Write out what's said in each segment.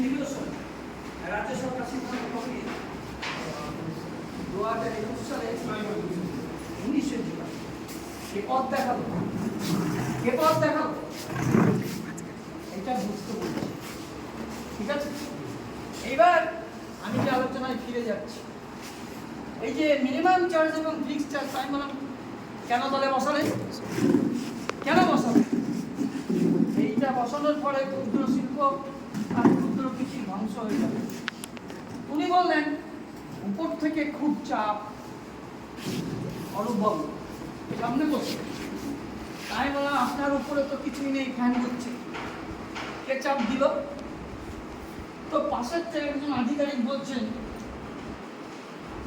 কেন্দ্রীয় সরকার রাজ্য সরকার দু হাজার একুশ সালে উনিশে কে পথ দেখাবো কে পথ দেখাবো এটা বুঝতে বলছি ঠিক আছে? এইবার আমি যে আলোচনায় ফিরে যাচ্ছি, এই যে মিনিমাম চার্জ এবং ফিক্স চার্জ আমি বললাম, কেন তাহলে বসালেন কেন বসালেন এইটা বসানোর পরে ক্ষুদ্র শিল্প উনি বললেন উপর থেকে খুব চাপ অরূপবাবু সামনে বসে তাই বললাম আপনার উপরে তো কিছুই নেই, ফ্যান করছে কে চাপ দিল? তো পাশের থেকে একজন আধিকারিক বলছেন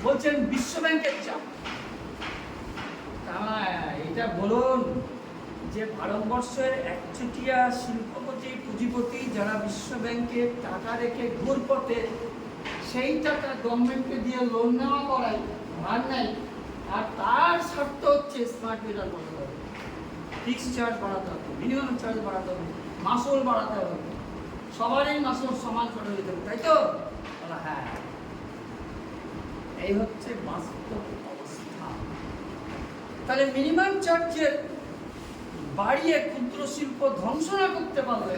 বলছেন বিশ্ব ব্যাংকের চাপ এটা বলুন যে ভারতবর্ষের একচেটিয়া শিল্পপতি পুঁজিপতি যারা বিশ্ব ব্যাংকে টাকা রেখে ঘুরপথে সেই টাকা গভর্নমেন্টকে দিয়ে লোন নেওয়া করায় ভার নেয়, আর তার স্বার্থ হচ্ছে স্মার্ট মিটার বাড়াতে হবে ফিক্স চার্জ বাড়াতে হবে মিনিমাম চার্জ বাড়াতে হবে, মাসুল বাড়াতে হবে। সবারই মাসুল সমান করে দিতে হবে, তাই তো? হ্যাঁ এই হচ্ছে বাস্তব অবস্থা। তাহলে মিনিমাম চার্জের বাড়িয়ে ক্ষুদ্র শিল্প ধ্বংস না করতে পারলে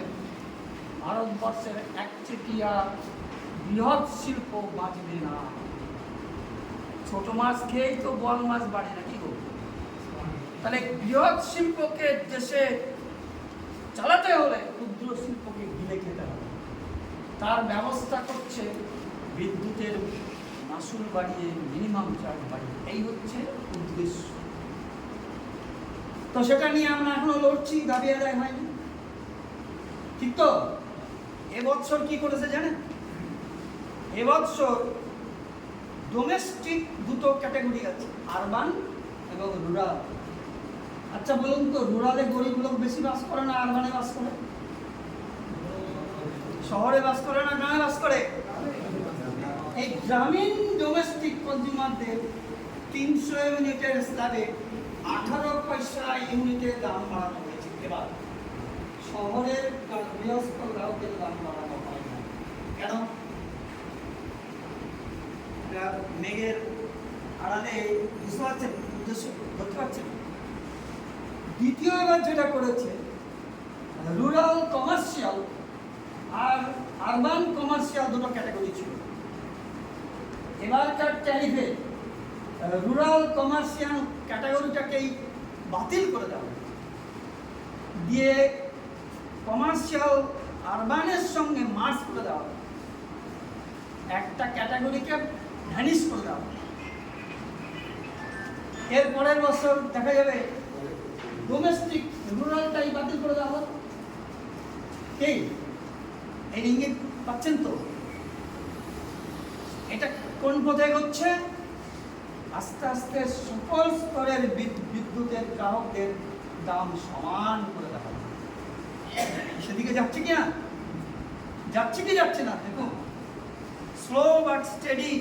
ভারতবর্ষের একচেটিয়া বৃহৎ শিল্প বাঁচবে না। ছোট মাছ খেয়েই তো বল মাছ বাড়ে না, কি তাহলে বৃহৎ শিল্পকে দেশে চালাতে হলে ক্ষুদ্র শিল্পকে গিলে খেতে হবে। তার ব্যবস্থা করছে বিদ্যুতের মাসুল বাড়িয়ে মিনিমাম চার্জ বাড়িয়ে। এই হচ্ছে উদ্দেশ্য। তো সেটা নিয়ে আমরা এখনও লড়ছি, দাবি আদায় হয়নি। ঠিক তো? এবছর কি করেছে জানেন? এবছর ডোমেস্টিক দুটো ক্যাটাগরি আছে আরবান এবং রুরাল আচ্ছা বলুন তো রুরালে গরিব লোক বেশি বাস করে না আরবানে বাস করে? শহরে বাস করে না গ্রামে বাস করে? এই গ্রামীণ ডোমেস্টিক কনজিউমারদের তিনশো ইউনিটের স্ল্যাবে আঠারো পয়সা ইউনিটের দাম বাড়ানো হয়েছে। এবার শহরের গৃহস্থ গ্রাহকের দাম বাড়ানো হয় না। কেন? মেঘের আড়ালে বুঝতে পারছেন উদ্দেশ্য ধরতে পারছেন দ্বিতীয় এবার যেটা করেছে রুরাল কমার্শিয়াল আর আরবান কমার্শিয়াল দুটো ক্যাটাগরি ছিল। এবারকার ট্যারিফে রুরাল কমার্শিয়াল ক্যাটাগরিটাকেই বাতিল করে দেওয়া। দিয়ে কমার্শিয়াল আরবানের সঙ্গে মার্চ করে দেওয়া। একটা ক্যাটাগরিকে ভ্যানিশ করে দেওয়া এর পরের বছর দেখা যাবে ডোমেস্টিক রুরালটাই বাতিল করে দেওয়া হবে এই এই ইঙ্গিত পাচ্ছেন তো এটা কোন পথে হচ্ছে আস্তে আস্তে সকল স্তরের বিদ্যুতের গ্রাহকদের দাম সমান করে হবে সেদিকে যাচ্ছে কি না? যাচ্ছে কি যাচ্ছে না? দেখুন, স্লো বাট স্টেডি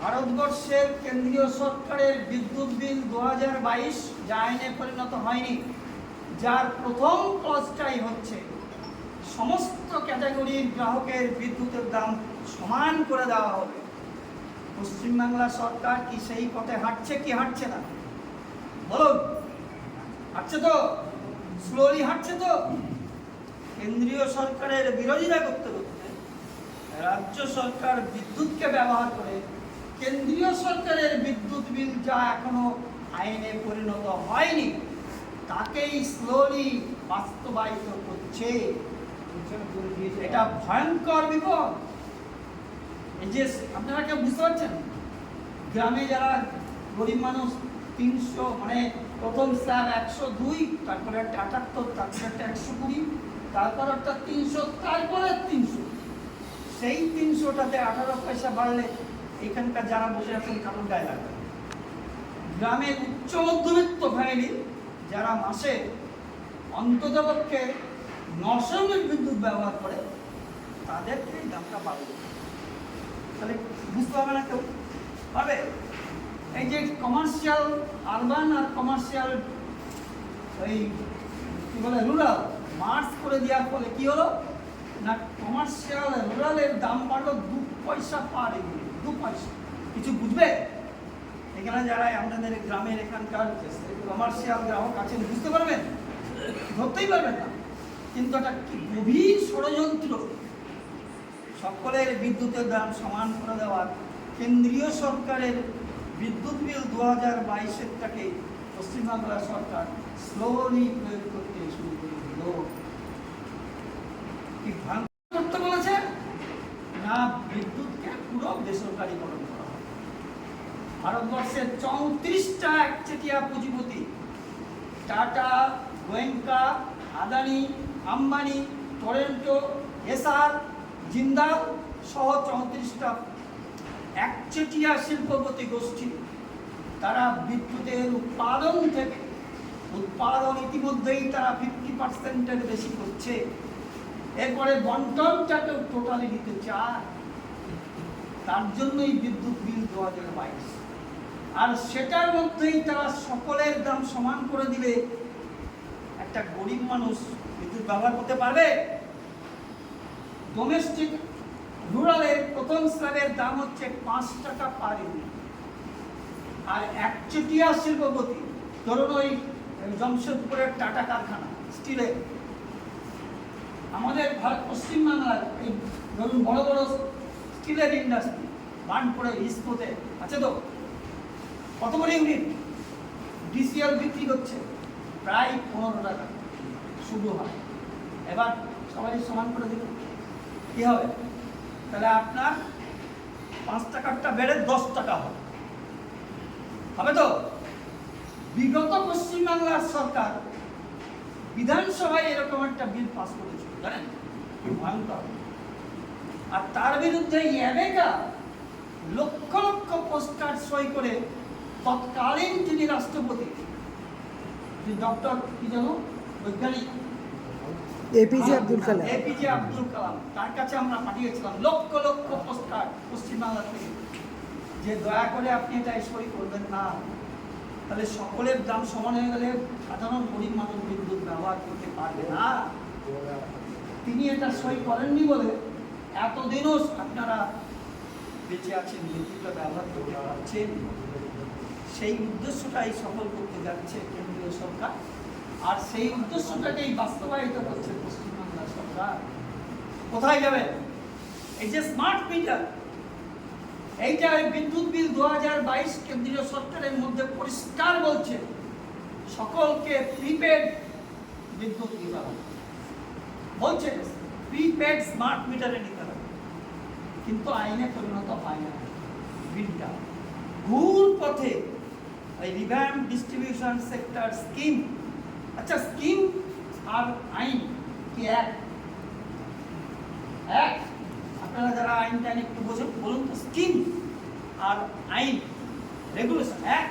ভারতবর্ষের কেন্দ্রীয় সরকারের বিদ্যুৎ বিল দু হাজার বাইশ যা আইনে পরিণত হয়নি, যার প্রথম ক্লজটাই হচ্ছে সমস্ত ক্যাটাগরির গ্রাহকের বিদ্যুতের দাম সমান করে দেওয়া হবে। পশ্চিমবাংলা সরকার কি সেই পথে হাঁটছে, কি হাঁটছে না? বলুন, হাঁটছে তো? স্লোলি হাঁটছে তো? কেন্দ্রীয় সরকারের বিরোধিতা করতে করতে রাজ্য সরকার বিদ্যুৎকে ব্যবহার করে কেন্দ্রীয় সরকারের বিদ্যুৎ বিল যা এখনও আইনে পরিণত হয়নি, তাকেই স্লোলি বাস্তবায়িত করছে। এটা ভয়ঙ্কর বিপদ। যে আপনারা কেউ বুঝতে পারছেন? গ্রামে যারা গরিব মানুষ, তিনশো মানে প্রথম স্ল্যাব একশো দুই, তারপরে একটা আটাত্তর, তারপরে একটা একশো কুড়ি, তারপর একটা তিনশো, তারপরে তিনশো। সেই তিনশোটাতে আঠারো পয়সা বাড়লে এখানকার যারা বসে আছেন কারণ গায়ে লাগবে গ্রামের উচ্চ মধ্যবিত্ত ফ্যামিলি যারা মাসে অন্ততপক্ষে নশো ইউনিট বিদ্যুৎ ব্যবহার করে, তাদেরকে এই দামটা বাড়বে তাহলে বুঝতে হবে না কেউ। পাবে এই যে কমার্শিয়াল আরবান আর কমার্শিয়াল ওই কি বলে রুরাল মার্চ করে দেওয়ার ফলে কি হলো? না কমার্শিয়াল রুরালের দাম বাড়লো দু পয়সা পার এগুলি দু পয়সা। কিছু বুঝবে? এখানে যারা আমাদের গ্রামের এখানকার কমার্শিয়াল গ্রাহক আছেন, বুঝতে পারবেন? ধরতেই পারবেন না। কিন্তু একটা গভীর ষড়যন্ত্র সকলের বিদ্যুতের দাম সমান করে দেওয়ার কেন্দ্রীয় সরকারের বিদ্যুৎ বিল দু হাজার বাইশেরটাকে পশ্চিমবাংলা সরকার স্লোলি প্রয়োগ করতে শুরু করে দিল। বলেছে? না, বিদ্যুৎকে পুরো বেসরকারিকরণ করা হবে। ভারতবর্ষের চৌত্রিশটা একচেটিয়া পুঁজিপতি। টাটা, গোয়েঙ্কা, আদানি, আম্বানি, টরেন্টো এসআর জিন্দাল সহ চৌত্রিশটা একচেটিয়া শিল্পপতি গোষ্ঠী, তারা বিদ্যুতের উৎপাদন থেকে, উৎপাদন ইতিমধ্যেই তারা ফিফটি পার্সেন্টের বেশি করছে। এরপরে বন্টনটাকেও টোটালি নিতে চায়। তার জন্যই বিদ্যুৎ বিল দু হাজার বাইশ। আর সেটার মধ্যেই তারা সকলের দাম সমান করে দিলে একটা গরিব মানুষ বিদ্যুৎ ব্যবহার করতে পারবে? ডোমেস্টিক রুরালের প্রথম স্ল্যাবের দাম হচ্ছে পাঁচ টাকা পার ইউনিট আর একচেটিয়া শিল্পপতি, ধরুন ওই জমশেদপুরের টাটা কারখানা স্টিলের আমাদের ভারত পশ্চিমবাংলার এই ধরুন বড় বড় স্টিলের ইন্ডাস্ট্রি বার্নপুরে, ইস্কোতে আছে তো? কত করে ইউনিট ডিসিএল বিক্রি করছে প্রায় পনেরো টাকা। শুরু হয় এবার সবাই সমান করে দিল। কী হবে? তাহলে আপনার পাঁচ টাকারটা বেড়ে দশ টাকা হবে। হবে তো? বিগত পশ্চিমবাংলার সরকার বিধানসভায় এরকম একটা বিল পাস করেছিল, জানেন? ভয়ঙ্কর। আর তার বিরুদ্ধে অ্যামেকা লক্ষ লক্ষ পোস্টকার্ড সই করে তৎকালীন যিনি রাষ্ট্রপতি ডক্টর কি জানো বৈজ্ঞানিক। এপিজে আব্দুল কালাম এপিজে আব্দুল কালাম তার কাছে আমরা পাঠিয়েছিলাম লক্ষ লক্ষ পশ্চিমবাংলা থেকে। যে দয়া করে আপনি এটা সই করবেন না। তাহলে সকলের দাম সমান হয়ে গেলে সাধারণ গরিব মানুষ বিদ্যুৎ ব্যবহার করতে পারবে না। তিনি এটা সই করেননি বলে এতদিনও আপনারা বেঁচে আছেন বিদ্যুৎটা ব্যবহার করতে পারছেন সেই উদ্দেশ্যটাই সফল করতে যাচ্ছে কেন্দ্রীয় সরকার। আর সেই উদ্দেশ্যটাকেই বাস্তবায়িত করছে পশ্চিমবাংলা সরকার। কোথায় যাবে? এই যে স্মার্ট মিটার এইটা বিদ্যুৎ বিল দু হাজার বাইশ কেন্দ্রীয় সরকারের মধ্যে পরিষ্কার বলছে, সকলকে প্রিপেড বিদ্যুৎ দিতে হবে। বলছে প্রিপেড স্মার্ট মিটারে নিতে হবে। কিন্তু আইনে পরিণত হয় না বিলটা। ভুল পথে ওই রিভ্যাম ডিস্ট্রিবিউশন সেক্টর স্কিম আচ্ছা স্কিম আর আইন কি এক? এক? আপনারা যারা আইন টাইন একটু বোঝেন বলুন তো স্কিম আর আইন রেগুলেশন এক?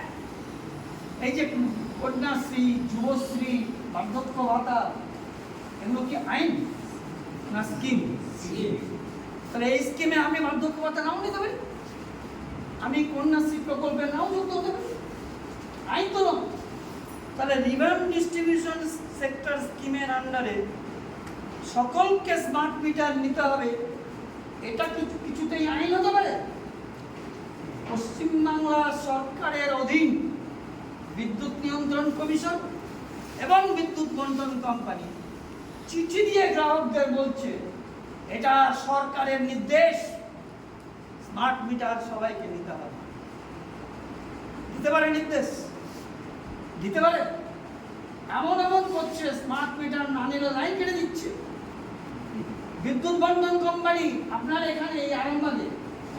এই যে কন্যাশ্রী যুবশ্রী বার্ধক্য ভাতা এগুলো কি আইন না স্কিম? তাহলে এই স্কিমে আমি বার্ধক্য ভাতা নাও নিতে পারি? আমি কন্যাশ্রী প্রকল্পে নাও যুক্ত হতে পারি আইন তো নয়। তাহলে রিভার ডিস্ট্রিবিউশন সেক্টর স্কিমের আন্ডারে সকলকে স্মার্ট মিটার নিতে হবে, এটা কিছু কিছুতেই আইন হতে পারে? পশ্চিমবাংলা সরকারের অধীন বিদ্যুৎ নিয়ন্ত্রণ কমিশন এবং বিদ্যুৎ বন্টন কোম্পানি চিঠি দিয়ে গ্রাহকদের বলছে, এটা সরকারের নির্দেশ স্মার্ট মিটার সবাইকে নিতে হবে। দিতে পারে নির্দেশ? দিতে পারে? এমন এমন করছে স্মার্ট মিটার না লাইন কেটে দিচ্ছে বিদ্যুৎ বন্ধন কোম্পানি আপনার এখানে এই আরামবাগে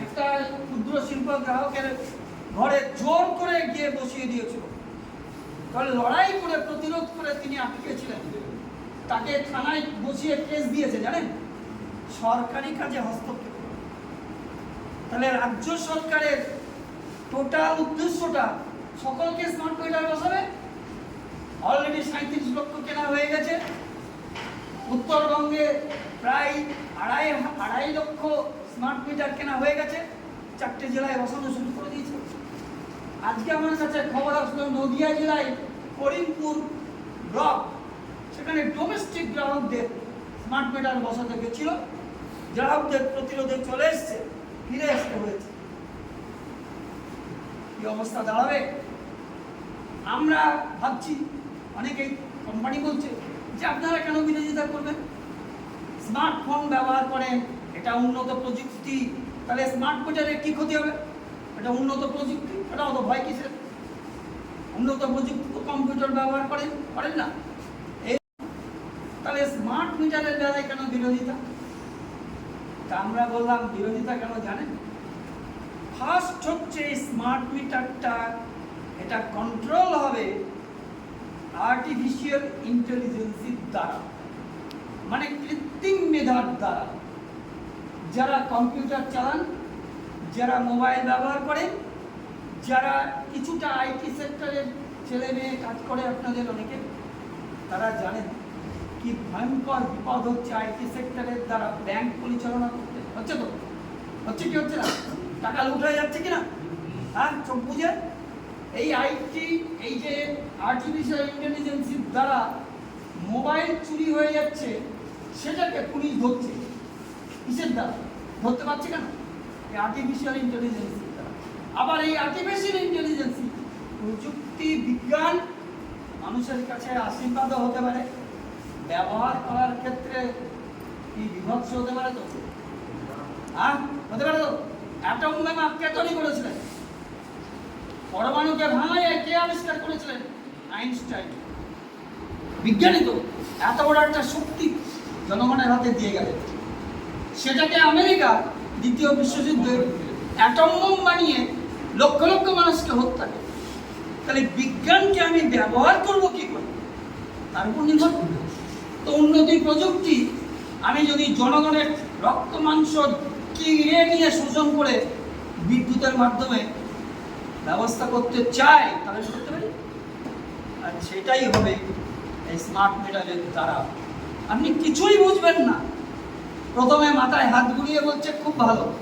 একটা ক্ষুদ্র শিল্প গ্রাহকের ঘরে জোর করে গিয়ে বসিয়ে দিয়েছিল। তাহলে লড়াই করে, প্রতিরোধ করে তিনি আটকেছিলেন। তাকে থানায় বসিয়ে কেস দিয়েছে, জানেন? সরকারি কাজে হস্তক্ষেপ। তাহলে রাজ্য সরকারের টোটাল উদ্দেশ্যটা সকলকে স্মার্ট মিটার বসাবে? অলরেডি সাঁত্রিশ লক্ষ কেনা হয়ে গেছে। উত্তরবঙ্গে প্রায় আড়াই আড়াই লক্ষ স্মার্ট মিটার কেনা হয়ে গেছে। চারটে জেলায় বসানো শুরু করে দিয়েছে। আজকে আমার কাছে খবর আসলো, নদিয়া জেলায় করিমপুর ব্লক, সেখানে ডোমেস্টিক গ্রাহকদের স্মার্ট মিটার বসাতে গেছিল। গ্রাহকদের প্রতিরোধে চলে এসছে, ফিরে আসতে হয়েছে। কি অবস্থা দাঁড়াবে? আমরা ভাবছি অনেকেই কোম্পানি বলছে যে আপনারা কেন বিরোধিতা করবেন? স্মার্টফোন ব্যবহার করেন এটা উন্নত প্রযুক্তি, তাহলে স্মার্ট মিটারের কি ক্ষতি হবে? এটা উন্নত প্রযুক্তি? এটা অত ভয় কিসের? উন্নত প্রযুক্তি কম্পিউটার ব্যবহার করেন করেন না। এই তাহলে স্মার্ট মিটারের বেলায় কেন বিরোধিতা? তা আমরা বললাম, বিরোধিতা কেন জানেন? ফার্স্ট হচ্ছে স্মার্ট মিটারটা এটা কন্ট্রোল হবে আর্টিফিশিয়াল ইন্টেলিজেন্সির দ্বারা মানে কৃত্রিম মেধার দ্বারা, যারা কম্পিউটার চালান, যারা মোবাইল ব্যবহার করেন, যারা কিছুটা আইটি সেক্টরের ছেলে মেয়ে কাজ করে আপনাদের অনেকে, তারা জানেন কি ভয়ঙ্কর বিপদ হচ্ছে আইটি সেক্টরের দ্বারা ব্যাংক পরিচালনা করতে। হচ্ছে তো? হচ্ছে কি হচ্ছে না? টাকা লুট যাচ্ছে কিনা হ্যাঁ চোখ বুঝে এই আইটি এই যে আর্টিফিশিয়াল ইন্টেলিজেন্সির দ্বারা মোবাইল চুরি হয়ে যাচ্ছে, সেটাকে পুলিশ ধরছে। কিসের দ্বারা? ধরতে পারছে কেন? এই আর্টিফিশিয়াল ইন্টেলিজেন্সির দ্বারা। আবার এই আর্টিফিশিয়াল ইন্টেলিজেন্সি প্রযুক্তি, বিজ্ঞান মানুষের কাছে আশীর্বাদও হতে পারে। ব্যবহার করার ক্ষেত্রে কি বিভৎস হতে পারে তো? হ্যাঁ হতে পারে তো? অ্যাটম বোমা কে তৈরি করেছিলেন পরমাণুকে ভাঙা কে আবিষ্কার করেছিলেন? আইনস্টাইন। বিজ্ঞানী তো, এত বড় একটা শক্তি জনগণের হাতে দিয়ে গেলেন। সেটাকে আমেরিকা, দ্বিতীয় বিশ্বযুদ্ধে অ্যাটম বোম বানিয়ে লক্ষ লক্ষ মানুষকে হত্যা করে। তাহলে বিজ্ঞানকে আমি ব্যবহার করব কি করে? তার উপর নির্ভর করবে। তো উন্নতি প্রযুক্তি, আমি যদি জনগণের রক্ত মাংস কিনে নিয়ে শোষণ করে বিদ্যুতের মাধ্যমে ব্যবস্থা করতে চাই তাহলে করতে পারি? আর সেটাই হবে এই স্মার্ট মিটারের দ্বারা। আপনি কিছুই বুঝবেন না। প্রথমে মাথায় হাত ঘুরিয়ে বলছে, খুব ভালো।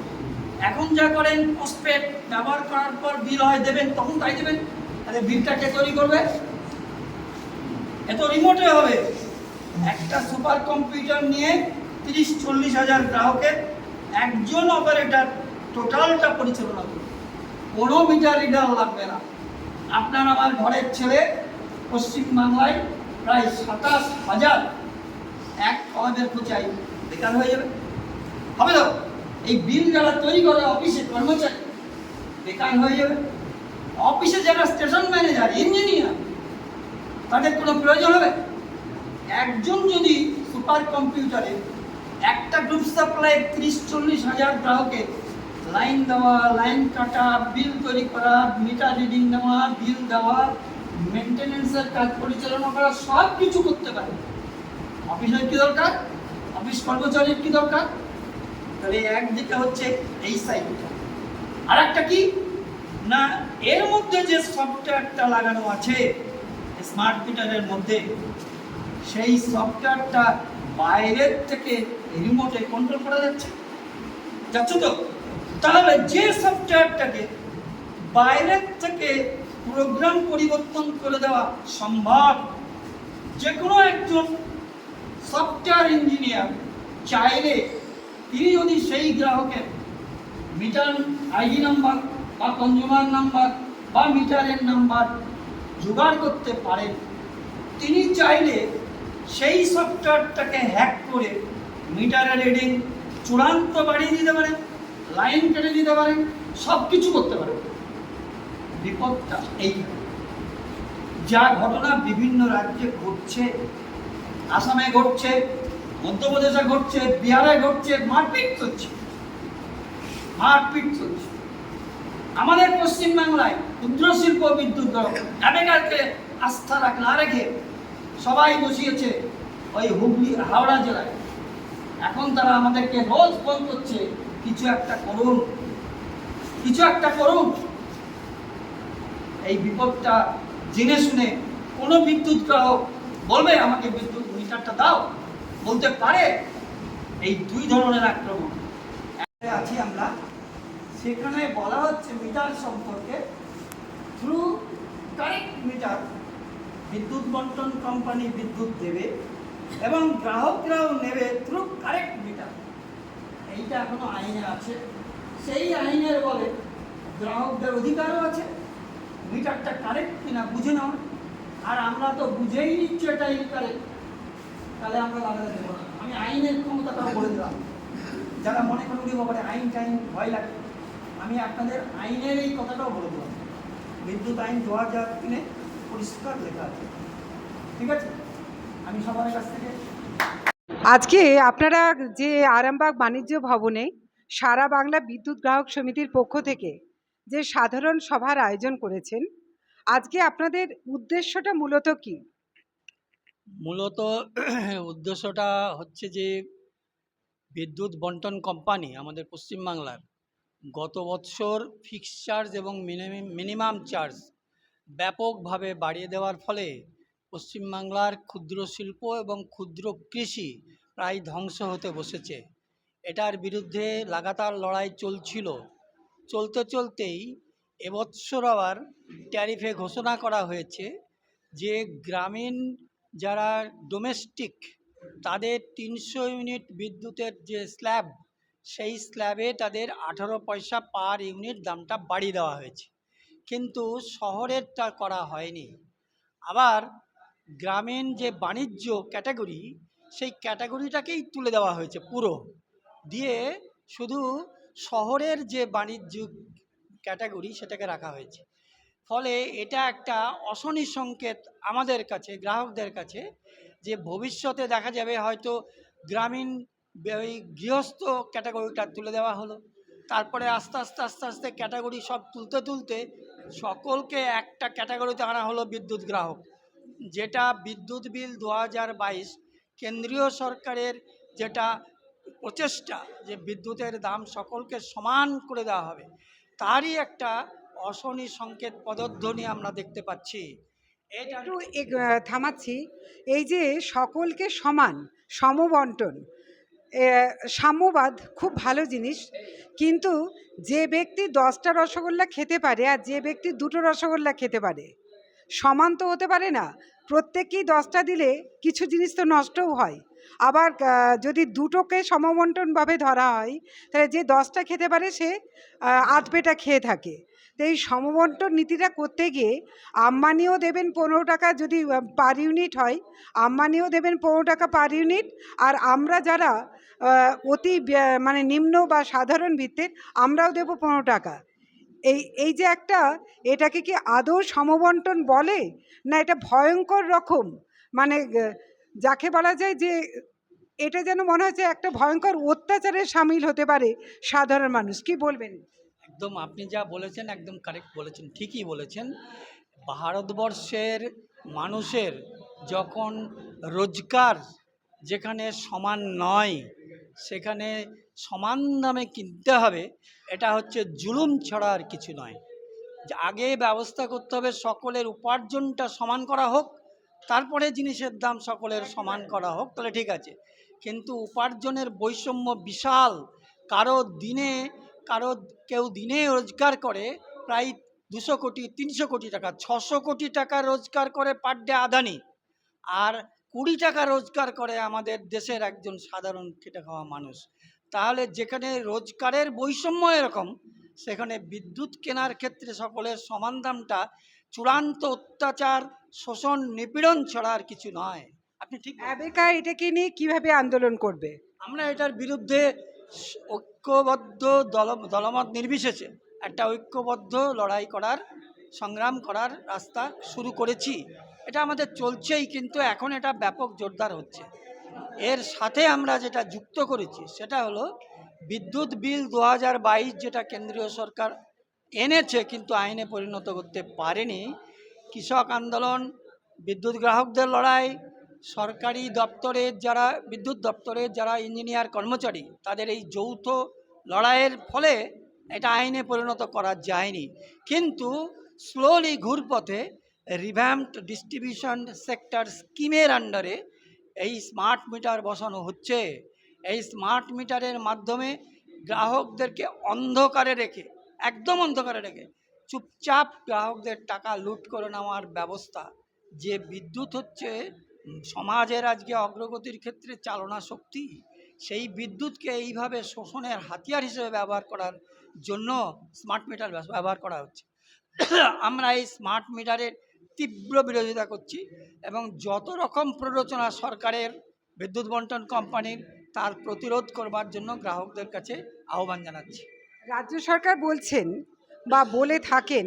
এখন যা করেন পোস্টপেড ব্যবহার করার পর বিল হয় দেবেন, তখন তাই দেবেন। তাহলে বিলটা কে তৈরি করবে? এত রিমোটে হবে। একটা সুপার কম্পিউটার নিয়ে তিরিশ, চল্লিশ হাজার গ্রাহকের একজন অপারেটর টোটালটা পরিচালনা করবে। কোনো মিটার রিডার লাগবে না। আপনার আমার ঘরের ছেলে পশ্চিমবাংলায় প্রায় সাতাশ হাজার এক কলামের খোঁচাই বেকার হয়ে যাবে। হবে তো? এই বিল যারা তৈরি করে অফিসে কর্মচারী, বেকার হয়ে যাবে। অফিসে যারা স্টেশন ম্যানেজার, ইঞ্জিনিয়ার, তাদের কোনো প্রয়োজন হবে? একজন যদি সুপার কম্পিউটারে একটা গ্রুপ সাপ্লাই তিরিশ, চল্লিশ হাজার গ্রাহকের লাইন দেওয়া, লাইন কাটা, বিল তৈরি করা, মিটার রিডিং নেওয়া, বিল দেওয়া মেনটেনেন্সের কাজ পরিচালনা করা, সব কিছু করতে পারে। অফিসের কি দরকার? অফিস কর্মচারীর কি দরকার? তাহলে একদিকে হচ্ছে এই সাইডটা আর একটা কি? না, এর মধ্যে যে সফটওয়্যারটা লাগানো আছে স্মার্ট মিটারের মধ্যে, সেই সফটওয়্যারটা বাইরের থেকে রিমোটে কন্ট্রোল করা যাচ্ছে। যাচ্ছে তো? তাহলে যে সফটওয়্যারটাকে বাইরের থেকে প্রোগ্রাম পরিবর্তন করে দেওয়া সম্ভব। যে কোনো একজন সফটওয়্যার ইঞ্জিনিয়ার চাইলে তিনি যদি সেই গ্রাহকের মিটার আইডি নাম্বার বা কনজিউমার নাম্বার বা মিটারের নাম্বার জোগাড় করতে পারেন, তিনি চাইলে সেই সফটওয়্যারটাকে হ্যাক করে মিটারের রিডিং চূড়ান্ত বাড়িয়ে দিতে পারেন। লাইন কেটে দিতে পারেন সব কিছু করতে পারেন বিপদটা এই। যা ঘটনা বিভিন্ন রাজ্যে ঘটছে, আসামে ঘটছে, মধ্যপ্রদেশে ঘটছে, বিহারে ঘটছে, মারপিট চলছে। মারপিট চলছে। আমাদের পশ্চিমবাংলায় ক্ষুদ্র শিল্প বিদ্যুৎ এবেকারকে আস্থা রাখ না রেখে সবাই বসিয়েছে ওই হুগলি হাওড়া জেলায়। এখন তারা আমাদেরকে রোজ ফোন করছে কিছু একটা করুন। কিছু একটা করুন। এই বিপদটা জেনে শুনে কোনো বিদ্যুৎ গ্রাহক বলবে, আমাকে বিদ্যুৎ মিটারটা দাও। বলতে পারে এই দুই ধরনের আক্রমণ। আছি আমরা। সেখানে বলা হচ্ছে মিটার সম্পর্কে থ্রু কারেক্ট মিটার বিদ্যুৎ বন্টন কোম্পানি বিদ্যুৎ দেবে এবং গ্রাহকরাও নেবে থ্রু কারেক্ট মিটার এইটা এখনও আইনে আছে। সেই আইনের বলে গ্রাহকদের অধিকারও আছে। মিটারটা কারেক্ট কিনা বুঝে নাও। আর আমরা তো বুঝেই নিচ্ছি এটা ইনকারেক্ট তাহলে আমরা লাগাতে দেবো না। আমি আইনের ক্ষমতাটাও বলে দিলাম। যারা মনে করেন যে ব্যাপারে আইন টাইন ভয় লাগে, আমি আপনাদের আইনের এই কথাটাও বলে দিলাম। বিদ্যুৎ আইন দু হাজার তিনে পরিষ্কার লেখা আছে। ঠিক আছে? আমি সবার কাছ থেকে আজকে আপনারা যে আরামবাগ বাণিজ্য ভবনে সারা বাংলা বিদ্যুৎ গ্রাহক সমিতির পক্ষ থেকে যে সাধারণ সভার আয়োজন করেছেন, আজকে আপনাদের উদ্দেশ্যটা মূলত কি? মূলত উদ্দেশ্যটা হচ্ছে যে বিদ্যুৎ বন্টন কোম্পানি আমাদের পশ্চিমবাংলার গত বৎসর ফিক্স চার্জ এবং মিনিমাম চার্জ ব্যাপকভাবে বাড়িয়ে দেওয়ার ফলে পশ্চিমবাংলার ক্ষুদ্র শিল্প এবং ক্ষুদ্র কৃষি প্রায় ধ্বংস হতে বসেছে। এটার বিরুদ্ধে লাগাতার লড়াই চলছিল। চলতে চলতেই এবৎসর আবার ট্যারিফে ঘোষণা করা হয়েছে যে গ্রামীণ যারা ডোমেস্টিক, তাদের তিনশো ইউনিট বিদ্যুতের যে স্ল্যাব, সেই স্ল্যাবে তাদের আঠারো পয়সা পার ইউনিট দামটা বাড়িয়ে দেওয়া হয়েছে। কিন্তু শহরেরটা করা হয়নি। আবার গ্রামীণ যে বাণিজ্য ক্যাটাগরি, সেই ক্যাটাগরিটাকেই তুলে দেওয়া হয়েছে পুরো। দিয়ে শুধু শহরের যে বাণিজ্য ক্যাটাগরি সেটাকে রাখা হয়েছে। ফলে এটা একটা অশনি সংকেত আমাদের কাছে, গ্রাহকদের কাছে, যে ভবিষ্যতে দেখা যাবে হয়তো গ্রামীণ ওই গৃহস্থ ক্যাটাগরিটা তুলে দেওয়া হলো। তারপরে আস্তে আস্তে আস্তে আস্তে ক্যাটাগরি সব তুলতে তুলতে সকলকে একটা ক্যাটাগরিতে আনা হলো বিদ্যুৎ গ্রাহক। যেটা বিদ্যুৎ বিল দু হাজার বাইশ কেন্দ্রীয় সরকারের যেটা প্রচেষ্টা যে বিদ্যুতের দাম সকলকে সমান করে দেওয়া হবে, তারই একটা অশনি সংকেত পদধ্বনি আমরা দেখতে পাচ্ছি। একটু থামাচ্ছি। এই যে সকলকে সমান, সমবন্টন সাম্যবাদ খুব ভালো জিনিস, কিন্তু যে ব্যক্তি দশটা রসগোল্লা খেতে পারে আর যে ব্যক্তি দুটো রসগোল্লা খেতে পারে সমান তো হতে পারে না। প্রত্যেকেই দশটা দিলে কিছু জিনিস তো নষ্টও হয়। আবার যদি দুটোকে সমবন্টনভাবে ধরা হয় তাহলে যে দশটা খেতে পারে সে আহ, আধ পেটা খেয়ে থাকে। তো এই সমবন্টন নীতিটা করতে গিয়ে আম্বানিও দেবেন পনেরো টাকা যদি পার ইউনিট হয় আম্বানিও দেবেন পনেরো টাকা পার ইউনিট আর আমরা যারা অতি মানে নিম্ন বা সাধারণ ভিত্তির আমরাও দেবো পনেরো টাকা। এই এই যে একটা, এটাকে কি আদৌ সমবন্টন বলে? না এটা ভয়ঙ্কর রকম? মানে যাকে বলা যায় যে, এটা যেন মনে হচ্ছে একটা ভয়ঙ্কর অত্যাচারে সামিল হতে পারে সাধারণ মানুষ। কি বলবেন? একদম আপনি যা বলেছেন, একদম কারেক্ট বলেছেন, ঠিকই বলেছেন। ভারতবর্ষের মানুষের যখন রোজগার যেখানে সমান নয়, সেখানে সমান দামে কিনতে হবে, এটা হচ্ছে জুলুম ছাড়া আর কিছু নয়। যে আগে ব্যবস্থা করতে হবে সকলের উপার্জনটা সমান করা হোক, তারপরে জিনিসের দাম সকলের সমান করা হোক, তাহলে ঠিক আছে। কিন্তু উপার্জনের বৈষম্য বিশাল। কারও দিনে, কারও কেউ দিনে রোজগার করে প্রায় দুশো কোটি, তিনশো কোটি টাকা, ছশো কোটি টাকা রোজগার করে পার ডে আদানি। আর কুড়ি টাকা রোজগার করে আমাদের দেশের একজন সাধারণ খেটে খাওয়া মানুষ। তাহলে যেখানে রোজগারের বৈষম্য এরকম সেখানে বিদ্যুৎ কেনার ক্ষেত্রে সকলের সমান দামটা চূড়ান্ত অত্যাচার শোষণ নিপীড়ন ছাড়া আর কিছু নয়। আপনি ঠিক। অ্যাবেকা এটাকে নিয়ে কীভাবে আন্দোলন করবে? আমরা এটার বিরুদ্ধে ঐক্যবদ্ধ দল দলমত নির্বিশেষে একটা ঐক্যবদ্ধ লড়াই করার সংগ্রাম করার রাস্তা শুরু করেছি। এটা আমাদের চলছেই কিন্তু এখন এটা ব্যাপক জোরদার হচ্ছে। এর সাথে আমরা যেটা যুক্ত করেছি, সেটা হলো বিদ্যুৎ বিল দু হাজার বাইশ যেটা কেন্দ্রীয় সরকার এনেছে কিন্তু আইনে পরিণত করতে পারেনি। কৃষক আন্দোলন, বিদ্যুৎ গ্রাহকদের লড়াই, সরকারি দপ্তরের যারা, বিদ্যুৎ দপ্তরের যারা ইঞ্জিনিয়ার কর্মচারী, তাদের এই যৌথ লড়াইয়ের ফলে এটা আইনে পরিণত করা যায়নি। কিন্তু স্লোলি ঘুরপথে রিভ্যাম্পড ডিস্ট্রিবিউশন সেক্টর স্কিমের আন্ডারে এই স্মার্ট মিটার বসানো হচ্ছে। এই স্মার্ট মিটারের মাধ্যমে গ্রাহকদেরকে অন্ধকারে রেখে, একদম অন্ধকারে রেখে চুপচাপ গ্রাহকদের টাকা লুট করে নেওয়ার ব্যবস্থা। যে বিদ্যুৎ হচ্ছে সমাজের আজকে অগ্রগতির ক্ষেত্রে চালনা শক্তি, সেই বিদ্যুৎকে এইভাবে শোষণের হাতিয়ার হিসেবে ব্যবহার করার জন্য স্মার্ট মিটার ব্যবহার করা হচ্ছে। আমরা এই স্মার্ট মিটারের তীব্র বিরোধিতা করছি এবং যত রকম প্ররোচনা সরকারের বিদ্যুৎ বন্টন কোম্পানির, তার প্রতিরোধ করবার জন্য গ্রাহকদের কাছে আহ্বান জানাচ্ছি। রাজ্য সরকার বলছেন বা বলে থাকেন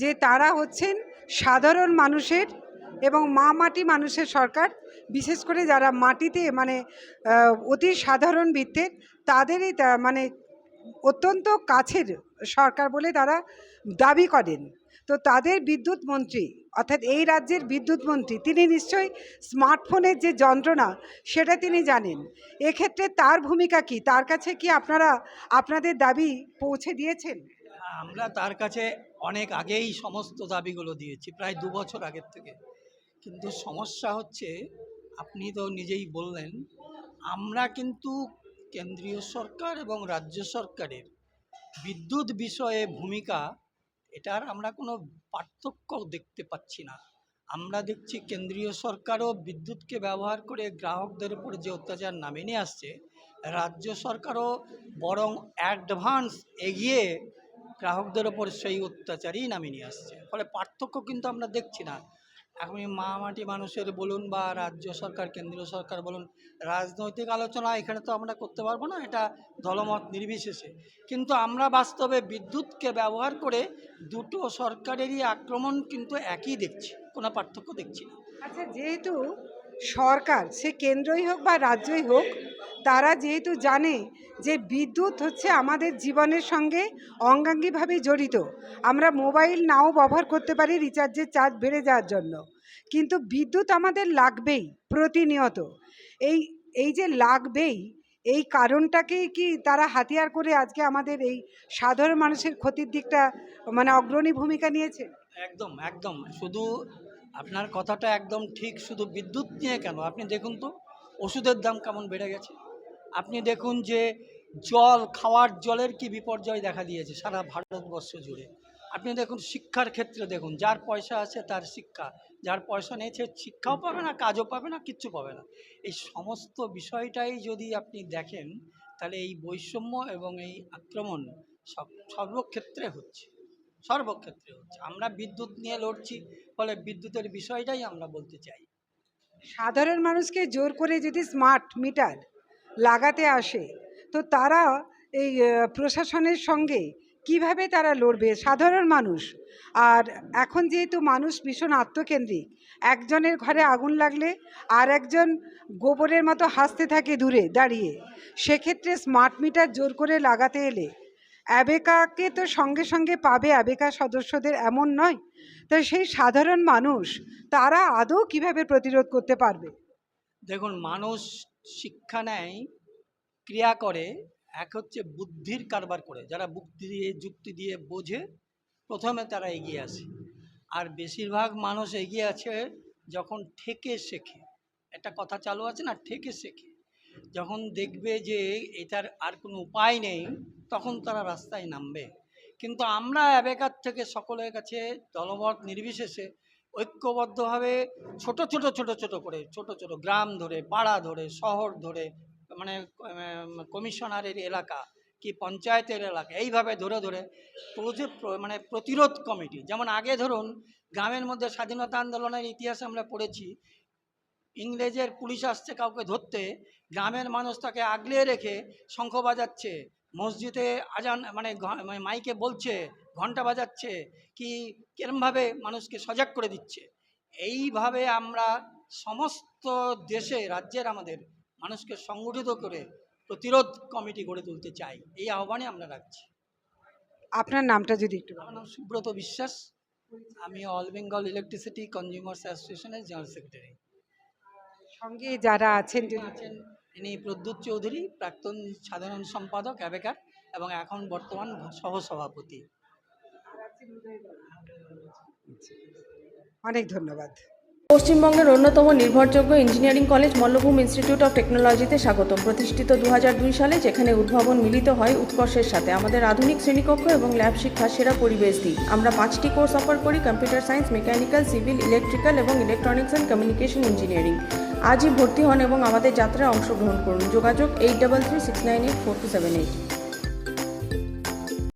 যে তারা হচ্ছেন সাধারণ মানুষের এবং মা মাটি মানুষের সরকার, বিশেষ করে যারা মাটিতে মানে অতি সাধারণ বৃত্তের, তাদেরই মানে অত্যন্ত কাছের সরকার বলে তারা দাবি করেন। তো তাদের বিদ্যুৎ মন্ত্রী অর্থাৎ এই রাজ্যের বিদ্যুৎ মন্ত্রী তিনি নিশ্চয়ই স্মার্টফোনের যে যন্ত্রণা, সেটা তিনি জানেন। এক্ষেত্রে তার ভূমিকা কি? তার কাছে কি আপনারা, আপনাদের দাবি পৌঁছে দিয়েছেন? আমরা তার কাছে অনেক আগেই সমস্ত দাবিগুলো দিয়েছি, প্রায় দু বছর আগের থেকে। কিন্তু সমস্যা হচ্ছে, আপনি তো নিজেই বললেন, আমরা কিন্তু কেন্দ্রীয় সরকার এবং রাজ্য সরকারের বিদ্যুৎ বিষয়ে ভূমিকা এটার আমরা কোনো পার্থক্য দেখতে পাচ্ছি না। আমরা দেখছি কেন্দ্রীয় সরকারও বিদ্যুৎকে ব্যবহার করে গ্রাহকদের উপর যে অত্যাচার নামে নিয়ে আসছে, রাজ্য সরকারও বরং অ্যাডভান্স এগিয়ে গ্রাহকদের ওপর সেই অত্যাচারই নামিয়ে নিয়ে আসছে। ফলে পার্থক্য কিন্তু আমরা দেখছি না। এখন এই মা মাটি মানুষের বলুন বা রাজ্য সরকার, কেন্দ্রীয় সরকার বলুন, রাজনৈতিক আলোচনা এখানে তো আমরা করতে পারব না, এটা দলমত নির্বিশেষে। কিন্তু আমরা বাস্তবে বিদ্যুৎকে ব্যবহার করে দুটো সরকারেরই আক্রমণ কিন্তু একই দেখছি, কোনো পার্থক্য দেখছি না। আচ্ছা যেহেতু সরকার, সে কেন্দ্রই হোক বা রাজ্যই হোক, তারা যেহেতু জানে যে বিদ্যুৎ হচ্ছে আমাদের জীবনের সঙ্গে অঙ্গাঙ্গিভাবে জড়িত, আমরা মোবাইল নাও ব্যবহার করতে পারি, রিচার্জের চার্জ বেড়ে যাওয়ার জন্য। কিন্তু বিদ্যুৎ আমাদের লাগবেই প্রতিনিয়ত। এই এই যে লাগবেই, এই কারণটাকেই কি তারা হাতিয়ার করে আজকে আমাদের এই সাধারণ মানুষের ক্ষতির দিকটা মানে অগ্রণী ভূমিকা নিয়েছে? একদম একদম। শুধু আপনার কথাটা একদম ঠিক, শুধু বিদ্যুৎ নিয়ে কেন? আপনি দেখুন তো, ওষুধের দাম কেমন বেড়ে গেছে। আপনি দেখুন যে, জল, খাওয়ার জলের কি বিপর্যয় দেখা দিয়েছে সারা ভারতবর্ষ জুড়ে। আপনি দেখুন, শিক্ষার ক্ষেত্রে দেখুন, যার পয়সা আছে তার শিক্ষা। যার পয়সা নেই সে শিক্ষাও পাবে না, কাজও পাবে না, কিচ্ছু পাবে না। এই সমস্ত বিষয়টাই যদি আপনি দেখেন, তাহলে এই বৈষম্য এবং এই আক্রমণ সব, সর্বক্ষেত্রে হচ্ছে। সর্বক্ষেত্রে হচ্ছে। আমরা বিদ্যুৎ নিয়ে লড়ছি, ফলে বিদ্যুতের বিষয়টাই আমরা বলতে চাই। সাধারণ মানুষকে জোর করে যদি স্মার্ট মিটার লাগাতে আসে, তো তারা এই প্রশাসনের সঙ্গে কীভাবে তারা লড়বে? সাধারণ মানুষ। আর এখন যেহেতু মানুষ ভীষণ আত্মকেন্দ্রিক, একজনের ঘরে আগুন লাগলে আর একজন গোবরের মতো হাসতে থাকে দূরে দাঁড়িয়ে, সেক্ষেত্রে স্মার্ট মিটার জোর করে লাগাতে এলে অ্যাবেকাকে তো সঙ্গে সঙ্গে পাবে অ্যাবেকা সদস্যদের এমন নয়। তো সেই সাধারণ মানুষ, তারা আদৌ কীভাবে প্রতিরোধ করতে পারবে? দেখুন, মানুষ শিক্ষা নেয়, ক্রিয়া করে, এক হচ্ছে বুদ্ধির কারবার করে। যারা বুদ্ধি দিয়ে, যুক্তি দিয়ে বোঝে, প্রথমে তারা এগিয়ে আসে। আর বেশিরভাগ মানুষ এগিয়ে আছে যখন ঠেকে শেখে। একটা কথা চালু আছে না? ঠেকে শেখে। যখন দেখবে যে এটার আর কোনো উপায় নেই, তখন তারা রাস্তায় নামবে। কিন্তু আমরা অ্যাবেকার থেকে সকলের কাছে দলমত নির্বিশেষে ঐক্যবদ্ধভাবে ছোট ছোট ছোট ছোট করে, ছোট ছোট গ্রাম ধরে, পাড়া ধরে, শহর ধরে মানে কমিশনারের এলাকা কি পঞ্চায়েতের এলাকা, এইভাবে ধরে ধরে মানে প্রতিরোধ কমিটি। যেমন আগে ধরুন, গ্রামের মধ্যে স্বাধীনতা আন্দোলনের ইতিহাস আমরা পড়েছি ইংরেজের পুলিশ আসছে কাউকে ধরতে গ্রামের মানুষ তাকে আগলে রেখে শঙ্খ বাজাচ্ছে মসজিদে আজান মানে মানে মাইকে বলছে ঘণ্টা বাজাচ্ছে কি কিরমভাবে মানুষকে সজাগ করে দিচ্ছে? এইভাবে আমরা সমস্ত দেশে রাজ্যের আমাদের মানুষকে সংগঠিত করে প্রতিরোধ কমিটি গড়ে তুলতে চাই। এই আহ্বানে আমরা রাখছি। আপনার নামটা যদি একটু আমার নাম সুব্রত বিশ্বাস। আমি অল বেঙ্গল ইলেকট্রিসিটি কনজিউমার্স অ্যাসোসিয়েশনের জেনারেল সেক্রেটারি। সঙ্গে যারা আছেন আছেন ইনি প্রদ্যুৎ চৌধুরী প্রাক্তন সাধারণ সম্পাদক অ্যাবেকার এবং এখন বর্তমান সহসভাপতি। অনেক ধন্যবাদ। পশ্চিমবঙ্গের অন্যতম নির্ভরযোগ্য engineering college Mallabhum institute of টেকনোলজিতে স্বাগতম। প্রতিষ্ঠিত দু হাজার দুই সালে যেখানে উদ্ভাবন মিলিত হয় উৎকর্ষের সাথে। আমাদের আধুনিক শ্রেণীকক্ষ এবং ল্যাব শিক্ষা সেরা পরিবেশ দিই আমরা পাঁচটি কোর্স অফার করি computer science mechanical civil electrical এবং ইলেকট্রনিক্স অ্যান্ড কমিউনিকেশন ইঞ্জিনিয়ারিং। আজই ভর্তি হন এবং আমাদের যাত্রায় অংশগ্রহণ করুন। যোগাযোগ eight double three six nine eight four two seven eight